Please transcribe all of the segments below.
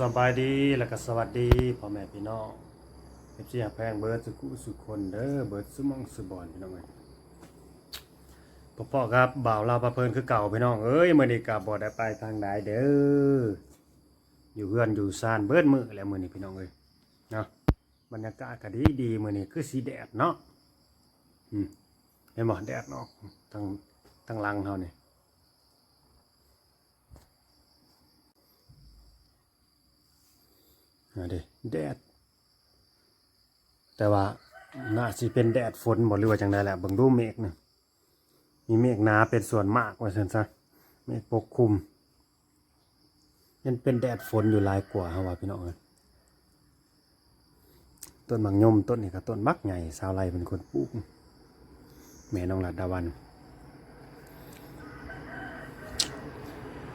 สบายดีแล้วก็สวัสดีพ่อแม่พี่น้องเอฟซีแพงเบิร์ดสุกุสุคนเด้อเบิร์ดสุมองสุบอนพี่น้องเอ้ยพ่อครับบ่าวลาวประเพลินคือเก่าพี่น้องเอ้ยมื้อนี้ก็บ่ได้ไปทางใดเด้ออยู่เฮือนอยู่ซ่านเบิร์ดมือแล้วมื้อนี้พี่น้องเอ้ยเนาะบรรยากาศก็ดีดีมื้อนี้คือสีแดดเนาะอืมเห็นบ่แดดเนาะทางทางหลังเฮานี่ อ่าเด้แดด แต่ว่าน่าสิเป็นแดดฝนบ่หรือว่าจังไดแหละเบิ่งดูเมฆนี่มีเมฆหนาเป็นส่วนมากว่าซั่นซะเมฆปกคลุมยังเป็นแดดฝนอยู่หลายกว่าเฮาว่าพี่น้องเอ้ยต้นบางยมต้นนี่ก็ต้นบักใหญ่สาวไรเป็นคนปลูกแม่น้องลัดดาวัน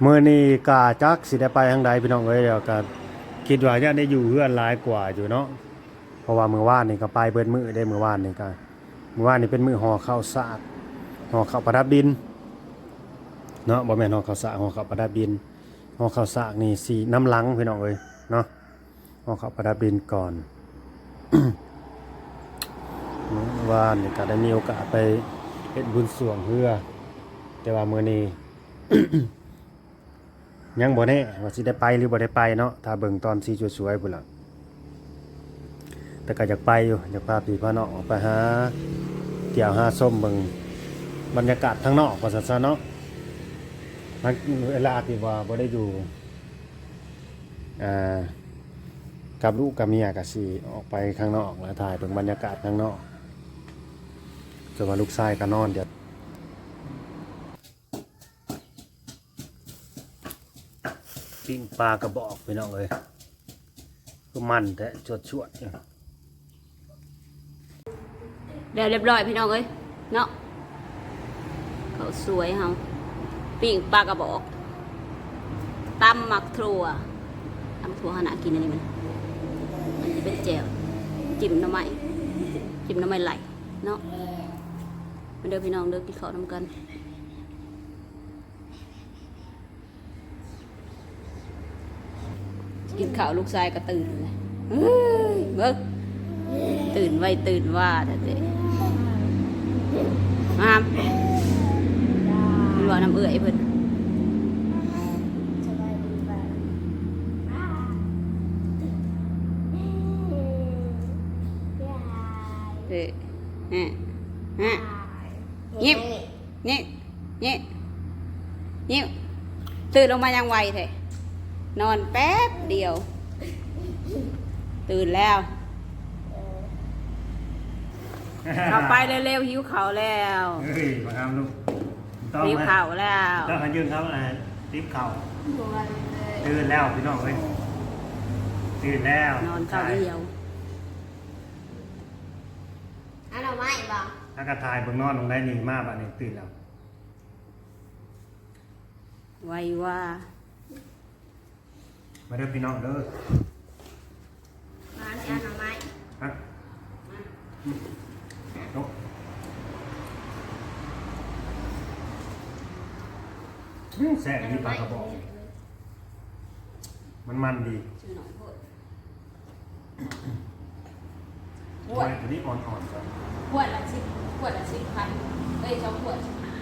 เมื้อนี้กาจักสิได้ไปทางใดพี่น้องเอ้ยเดี๋ยวก็ คิดว่าจะได้อยู่เพื่อนหลายกว่าอยู่เนาะเพราะว่ามือว่านนี่ก็ไปเบิดมือได้มือว่านนี่ก็มือว่านนี่เป็นมือห่อข้าวสากห่อข้าวประดับดินเนาะบ่แม่นห่อข้าวสากห่อข้าวประดับดินห่อข้าวสากนี่สีน้ำลังพี่น้องเอ้ยเนาะห่อข้าวประดับดินก่อนมื้อว่านนี่ก็ได้มีโอกาสไปเฮ็ดบุญสวงเฮือแต่ว่ามื้อนี้ ยังบ่แน่ว่าสิได้ไปหรือบ่ได้ไปเนาะถ้าเบิ่งตอนสีสวยๆพุ่นล่ะแต่ก็อยากไปอยู่อยากพาพี่พาน้องไปหาเที่ยวหาส้มเบิ่งบรรยากาศข้างนอกว่าซั่นซะเนาะมันเวลาที่ว่าบ่ได้อยู่อ่ากับลูกกับเมียก็สิออกไปข้างนอกแล้วถ่ายเบิ่งบรรยากาศข้างนอกจนว่าลูกชายก็นอนเดี๋ยว ปิ้งปลากระบอกไปน้องเลยก็มันแต่ชวดชวดอยู่เดี๋ยวเรียบร้อยพี่น้องเอ้ยเนาะเขาสวยเฮาปิ้งปลากระบอกตำหมักถั่วตำถั่วหนากินอันนี้มันมันจะเป็นแจ่วจิ้มน้ำไม้จิ้มน้ำไม้ไหลเนาะมาเด้อพี่น้องเด้อกินข้าวน้ำกัน กินข้าวลูกชายก็ตื่นเลยเฮ้ยเบิกตื่นไวตื่นว่าแต่เด็มาหามมีว่าน้ำเอื่อยเพิ่นเด้ฮะฮะยิ้มยิ้มยิ้มยิ้มตื่นลงมายังไวแท้ นอนแป๊บเดียว ตื่นแล้วเข้าไปเร็วๆหิวเขาวแล้วเฮ้ยมาทำลูกต้องหิวไหมเขาวแล้วต้องหันยืนเขาอ่ารีบเข่าตื่นแล้วพี่น้องเอ้ยตื่นแล้ว นอนเข้าเดียวอันเอาไม้บ่ถ้ากระทายเบิ่งนอนลงได้หนีมากบัดนี้ตื่นแล้วไวว่า มาเด้อพี่น้องเด้อมาอันเอาไม้ฮะโต๊ะอืมแซ่บนี่ปลากระบอก มันมันดีชื่อหน่อยโพดขวดตัวนี้อ่อนๆก่อนขวดละสิบขวดละสิบพันเอ้ยสองขวดสิบห้า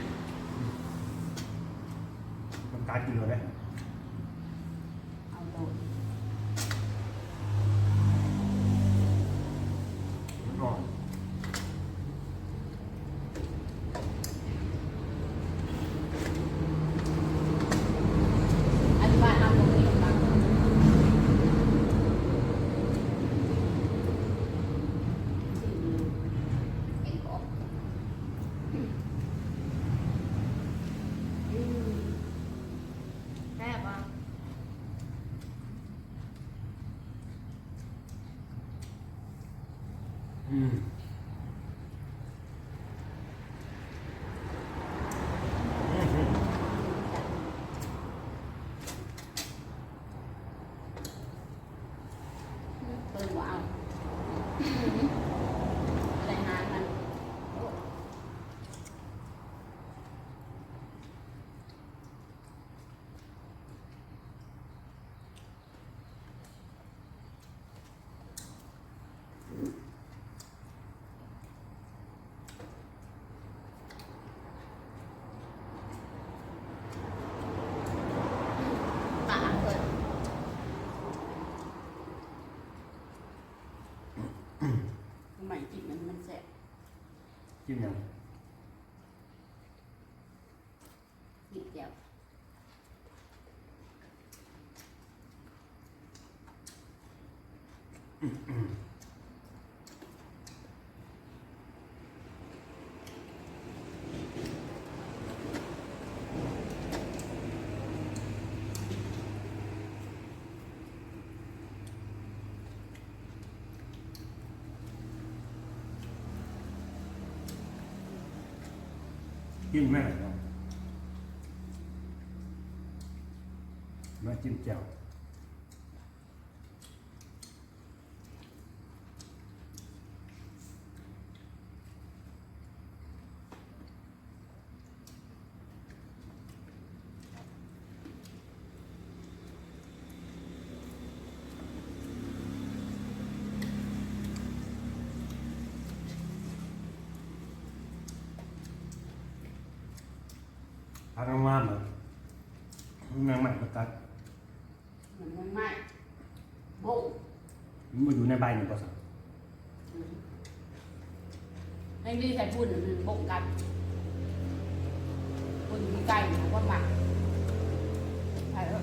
มันการกินเลยเอ Mm. กินยังนิ ดเดียวกินแม่ไหนเนาะมาจิ้มแจ่ว พากันมาเหมือนนางใหม่มาตัดมันมันไม่บุ้งมันมาอยู่ในใบหนึ่งภาษาไม่ดีใส่พุ่นมันบุ้งกันพุ่นมีไก่นะว่าหมักใส่แล้ว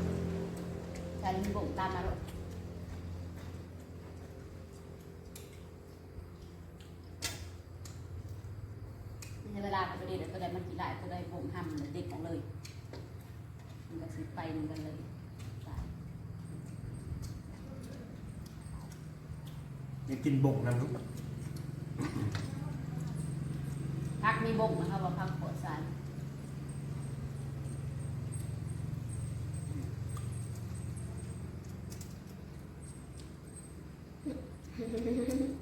ใส่มันบุ้งตามมาแล้วใน เวลาตัวเด็กตัวใดมันกินได้ตัวใดบุ้งห้ำเลยเด็กของเลยมันก็สิไปหนึ่งกันเลยตายยังกินบกนะลูกพักมีบงนะครับว่าพักปวดสาร嗯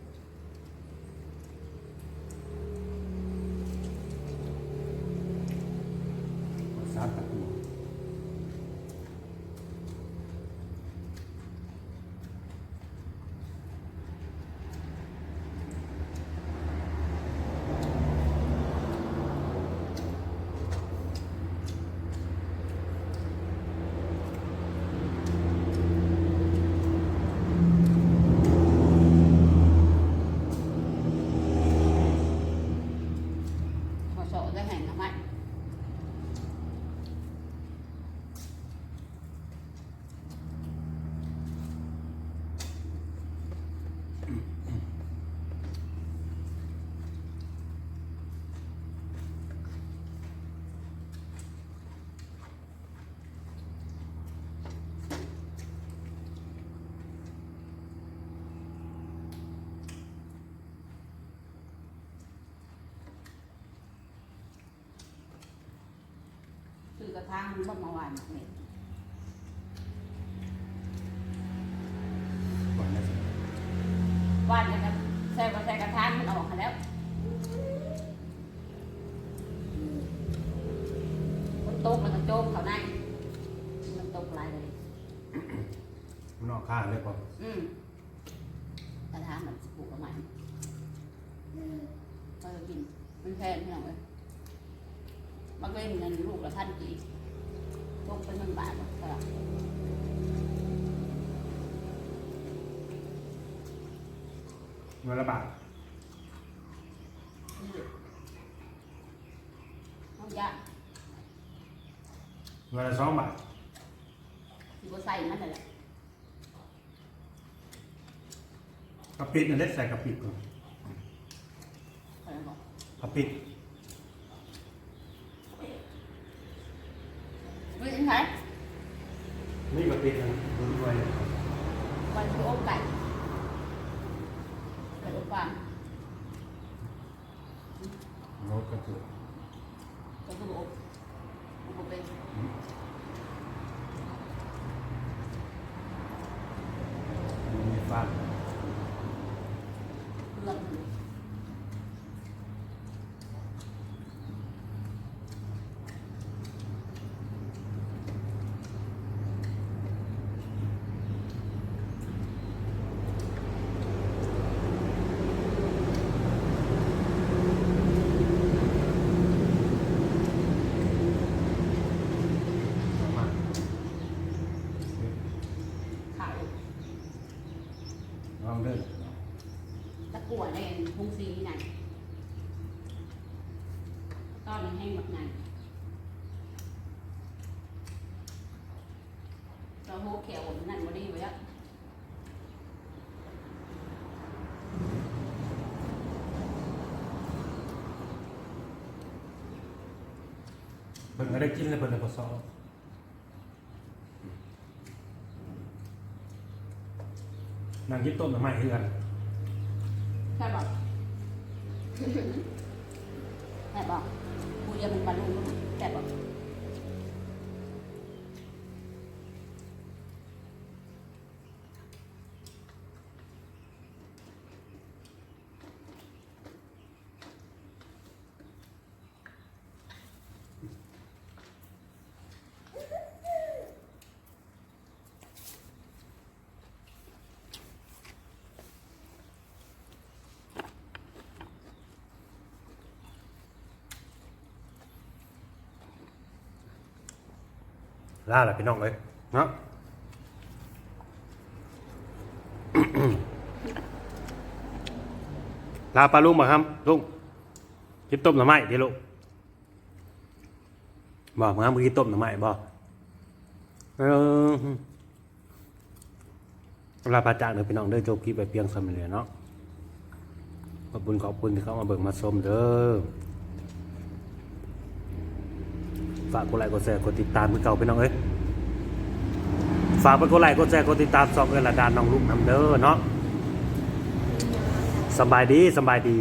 สามตัดหัว ขอโสดได้แห่งทำไมคือ กระทั่งมันบ่มาหวานเนี่ยก่อนนะสิหวานกันใส่มาใส่กระทั่งมันออกมาแล้วมันตกมันก็โจมเขาในมันตกหลายเลยมันออกข้างเลยป่ะอืมกระทะมันปลูกเอาใหม่ก็จะกินมันแพงที่ไหนเลย มันก็เงินลูกละพันกี่ตกเป็นเงินบาทหรอกสลับเงินละบาทนี่น้องยาเงินละสองบาทที่บ่ใส่มันนั่นแหละกระปิดนั่นเล็กใส่กระปิดก่อนเขาเลยบอกกระปิด ไม่ใช่ไหมนี่กระปิดนะดูด้วยวันคืออบ เด้อตะกั่วแดงพุงซีนั่นก้อนแห้งแบบนั้นเราโหเขียวนั่นม่ดีไว้อะเพิ่นอะได้กินแล้วเพิ่รก็บ่ซอ นั่งกินต้มหน่อไม้คือกันใช่ป่ะใช่ป่ะกูจะเป็นปลาลูกใช่ป่ะ ล่าแหละพี่น้องเอ้ยเนาะลาปลาลุงมาครับลุงกินต้มหน่อไม้ดิลูกบอกมาครับกินต้มหน่อไม้บอกเออลาปลาจากเด้อพี่น้องเด้อโจบคลิปไปเพียงสำเร็จเนาะขอบคุณขอบคุณที่เข้ามาเบิ่งมาชมเด้อ ฝากกดไลค์กดแชร์กดติดตามเพื่อเก่าพี่น้องเอ้ยฝากไปกดไลค์กดแชร์กดติดตามสองเอละดานน้องลูกน้ำเด้อเนาะสบายดีสบายดี